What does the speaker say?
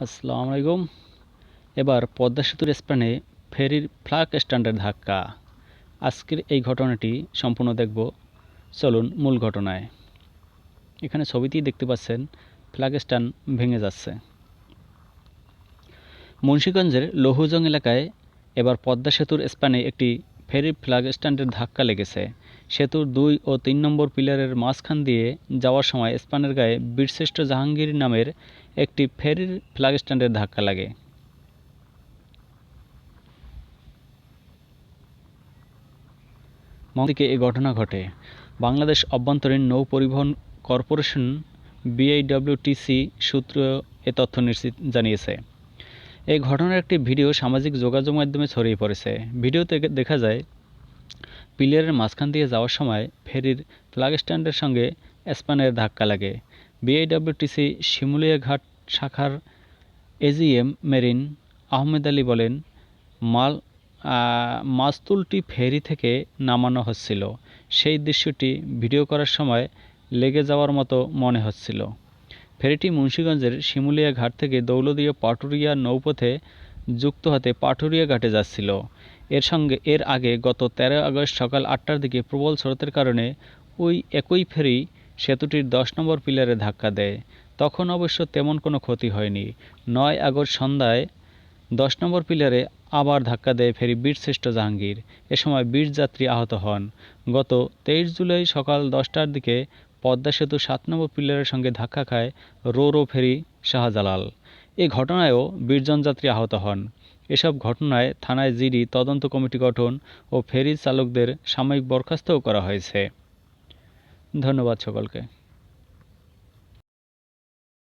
আসসালামু আলাইকুম। এবার পদ্মা সেতুর স্প্যানে ফেরির ফ্লাগ স্ট্যান্ডের ধাক্কা। আজকের এই ঘটনাটি সম্পূর্ণ দেখব। চলুন মূল ঘটনায়। এখানে ছবিতেই দেখতে পাচ্ছেন ফ্ল্যাগ স্ট্যান্ড ভেঙে যাচ্ছে। মুন্সীগঞ্জের লৌহজং এলাকায় এবার পদ্মা সেতুর স্প্যানে একটি ফেরির ফ্ল্যাগ স্ট্যান্ডের ধাক্কা লেগেছে। সেতুর দুই ও তিন নম্বর পিলারের মাঝখান দিয়ে যাওয়ার সময় স্পানের গায়ে বীরশ্রেষ্ঠ জাহাঙ্গীর নামের একটি ফেরির ফ্ল্যাগ স্ট্যান্ডের ধাক্কা লাগে। থেকে এই ঘটনা ঘটে। বাংলাদেশ অভ্যন্তরীণ নৌ পরিবহন কর্পোরেশন বিআইডব্লিউটিসি সূত্র এ তথ্য নিশ্চিত জানিয়েছে। এই ঘটনার একটি ভিডিও সামাজিক যোগাযোগ মাধ্যমে ছড়িয়ে পড়েছে। ভিডিওতে দেখা যায় পিলিয়ারের মাঝখান দিয়ে যাওয়ার সময় ফেরির ফ্ল্যাগ স্ট্যান্ডের সঙ্গে স্প্যানের ধাক্কা লাগে। বিআইডব্লিউটিসি শিমুলিয়া ঘাট শাখার এজিএম মেরিন আহমেদ আলী বলেন, মাল মাস্তুলটি ফেরি থেকে নামানো হচ্ছিল। সেই দৃশ্যটি ভিডিও করার সময় লেগে যাওয়ার মতো মনে হচ্ছিল। ফেরিটি মুন্সীগঞ্জের শিমুলিয়া ঘাট থেকে দৌলদীয় পাটুরিয়া নৌপথে যুক্ত হতে পাটুরিয়া ঘাটে যাচ্ছিল। এর সঙ্গে, এর আগে গত তেরো আগস্ট সকাল আটটার দিকে প্রবল স্রোতের কারণে ওই একই ফেরি সেতুটির দশ নম্বর পিলারে ধাক্কা দেয়। তখন অবশ্য তেমন কোনো ক্ষতি হয়নি। নয় আগস্ট সন্ধ্যায় দশ নম্বর পিলারে আবার ধাক্কা দেয় ফেরি বীরশ্রেষ্ঠ জাহাঙ্গীর। এ সময় বীর যাত্রী আহত হন। গত তেইশ জুলাই সকাল দশটার দিকে পদ্মা সেতু সাত নম্বর পিলারের সঙ্গে ধাক্কা খায় রো রো ফেরি শাহজালাল। এ ঘটনায়ও বীরজন যাত্রী আহত হন। এসব ঘটনায় থানায় জিডি, তদন্ত কমিটি গঠন ও ফেরি চালকদের সাময়িক বরখাস্তও করা হয়েছে। ধন্যবাদ সকলকে।